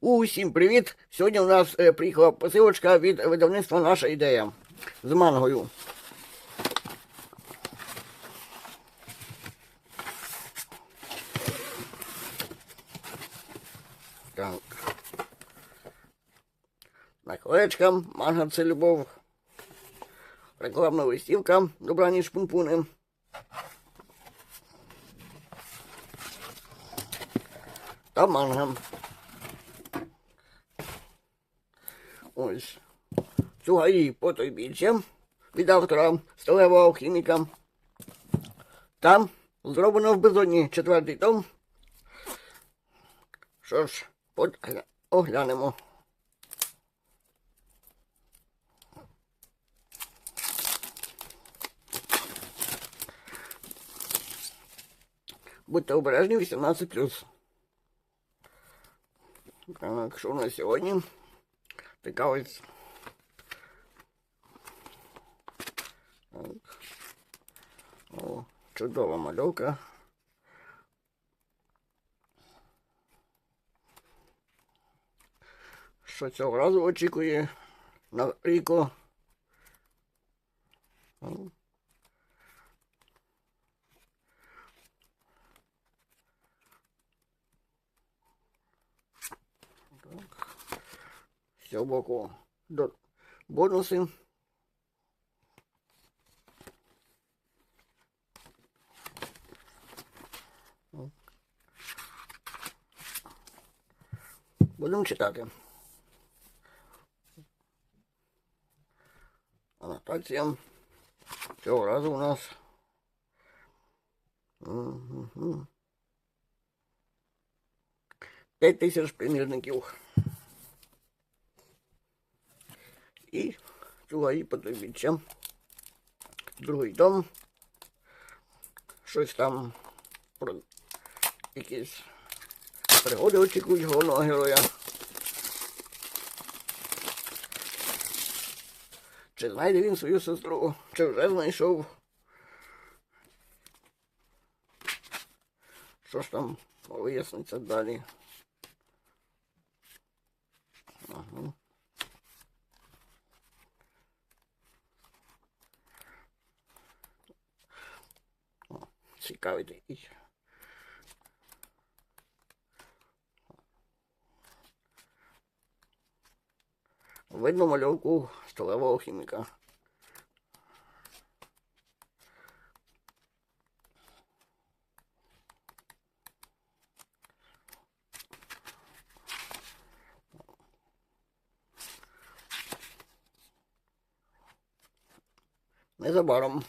Усім привіт! Сьогодні у нас е, приїхала посилочка від видавництва Наша ідея з мангою. Так. Наклеечка, манга це любов. Рекламна листівка, добрані шпунпуни. Та манга. Ось. Цугаї по той більше від автора сталевого хіміка. Там зроблено в безодні четвертий том. Що ж, оглянемо. Будьте обережні 18+. Так, що у нас сьогодні? Ось. Так. О, чудова мальовка. Що цього разу очікує на ріку. О. з цього боку до бонуси. Будемо читати. Анотація. Цього разу у нас. Мгм. П'ять тисяч примірників. Чугаї потойбіччя. Другий дом. Щось там про якісь пригоди очікують головного героя. Чи знайде він свою сестру, чи вже знайшов. Що ж там виясниться далі. Ага. Цікавий такий. Видно мальовку столевого хіміка. Незабаром.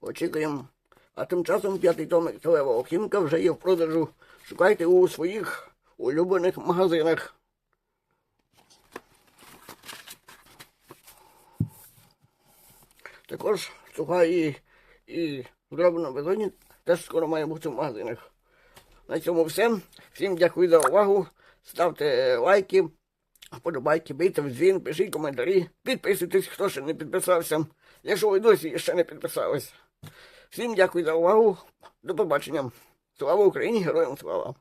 Очікуємо. А тим часом п'ятий томик сталевого хіміка вже є в продажу. Шукайте у своїх улюблених магазинах. Також сухаї і зроблено безодні теж скоро має бути в магазинах. На цьому все. Всім дякую за увагу. Ставте лайки, вподобайки, бийте в дзвін, пишіть коментарі, підписуйтесь, хто ще не підписався. Якщо ви досі ще не підписались. Всім дякую за увагу. До побачення. Слава Україні, героям слава!